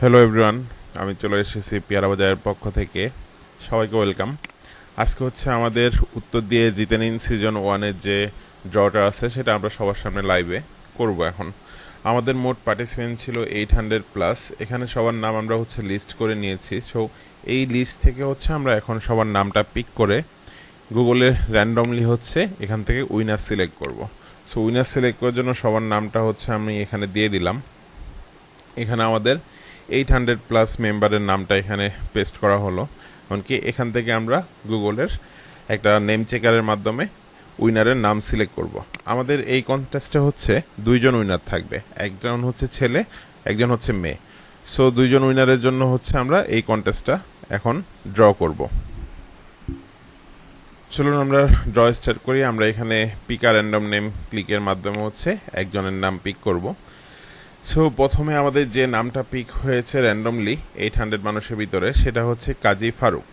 Hello everyone আমি চলে এসেছি পেয়ারা বাজারের পক্ষ থেকে। সবাইকে ওয়েলকাম। আজকে হচ্ছে আমাদের উত্তর দিয়ে জিতে নিন সিজন ওয়ানের যে ড্রটা আছে, সেটা আমরা সবার সামনে লাইভে করব এখন। আমাদের মোট পার্টিসিপেন্ট ছিল এইট হান্ড্রেড প্লাস এখানে সবার নাম আমরা হচ্ছে লিস্ট করে নিয়েছি। সো এই লিস্ট থেকে হচ্ছে আমরা এখন সবার নামটা পিক করে গুগলে র্যান্ডমলি হচ্ছে এখান থেকে উইনার সিলেক্ট করব। সো উইনার সিলেক্ট করার জন্য সবার নামটা হচ্ছে আমি এখানে দিয়ে দিলাম। এখানে আমাদের এইট হান্ড্রেড প্লাস মেম্বারের নামটা এখানে পেস্ট করা হলো। এমনকি এখান থেকে আমরা গুগলের একটা নেম চেকারের মাধ্যমে উইনারের নাম সিলেক্ট করব। আমাদের এই কন্টেস্টে হচ্ছে দুইজন উইনার থাকবে। একজন হচ্ছে ছেলে, একজন হচ্ছে মেয়ে। সো দুইজন উইনারের জন্য হচ্ছে আমরা এই কন্টেস্টটা এখন ড্র করব। চলুন আমরা ড্র স্টার্ট করি। আমরা এখানে পিকার র্যান্ডম নেম ক্লিকের মাধ্যমে হচ্ছে একজনের নাম পিক করব। সো প্রথমে আমাদের যে নামটা পিক হয়েছে র্যান্ডমলি এইট হান্ড্রেড মানুষের ভিতরে, সেটা হচ্ছে কাজী ফারুক।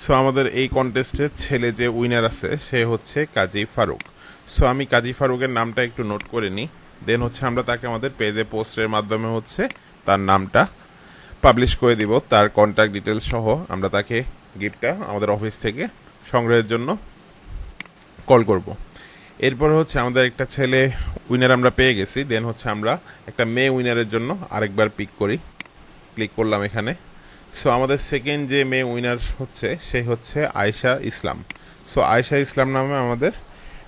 সো আমাদের এই কন্টেস্টের ছেলে যে উইনার আছে, সে হচ্ছে কাজী ফারুক। সো আমি কাজী ফারুকের নামটা একটু নোট করে নিই। দেন হচ্ছে আমরা তাকে আমাদের পেজে পোস্টের মাধ্যমে হচ্ছে তার নামটা পাবলিশ করে দিব, তার কন্ট্যাক্ট ডিটেলস সহ আমরা তাকে গিফটটা আমাদের অফিস থেকে সংগ্রহের জন্য কল করব। এরপর হচ্ছে আমাদের একটা ছেলে উইনার আমরা পেয়ে গেছি দেন হচ্ছে আমরা একটা মেয়ে উইনারের জন্য আরেকবার পিক করি। ক্লিক করলাম এখানে। সো আমাদের সেকেন্ড যে মেয়ে উইনার হচ্ছে, সে হচ্ছে আয়শা ইসলাম। সো আয়শা ইসলাম নামে আমাদের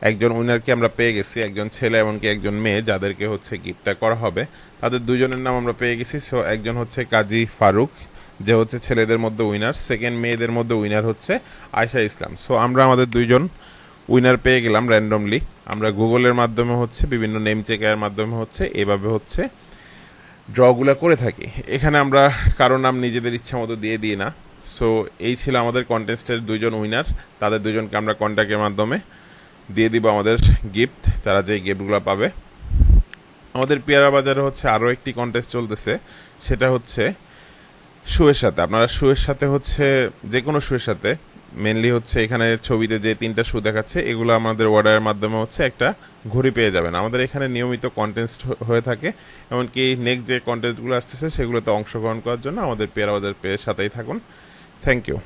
একজন উইনারকে আমরা পেয়ে গেছি, একজন ছেলে এমনকি একজন মেয়ে যাদেরকে হচ্ছে গিফটটা করা হবে। তাদের দুজনের নাম আমরা পেয়ে গেছি। সো একজন হচ্ছে কাজী ফারুক, যে হচ্ছে ছেলেদের মধ্যে উইনার সেকেন্ড মেয়েদের মধ্যে উইনার হচ্ছে আয়শা ইসলাম। সো আমরা আমাদের দুইজন উইনার পেয়ে গেলাম র্যান্ডমলি আমরা গুগলের মাধ্যমে হচ্ছে, বিভিন্ন নেম চেকারের মাধ্যমে হচ্ছে, এভাবে হচ্ছে ড্রগুলো করে থাকি। এখানে আমরা কারও নাম নিজেদের ইচ্ছা মতো দিয়ে দিই না। সো এই ছিল আমাদের কন্টেস্টের দুজন উইনার তাদের দুজনকে আমরা কন্ট্যাক্টের মাধ্যমে দিয়ে দিব আমাদের গিফট তারা যে গিফটগুলো পাবে। আমাদের পেয়ারা বাজারে হচ্ছে আরও একটি কন্টেস্ট চলতেছে। সেটা হচ্ছে শুয়ের সাথে। আপনারা শুয়ের সাথে হচ্ছে যে কোনো শুয়ের সাথে মেনলি হচ্ছে এখানে ছবিতে যে তিনটা শু দেখাচ্ছে, এগুলো আমাদের অর্ডারের মাধ্যমে হচ্ছে একটা ঘড়ি পেয়ে যাবেন। আমাদের এখানে নিয়মিত কন্টেন্ট হয়ে থাকে, এমনকি নেক্সট যে কন্টেন্টগুলো আসতেছে, সেগুলোতে অংশগ্রহণ করার জন্য আমাদের পেয়ারা বাজার পেয়ের সাথেই থাকুন। Thank you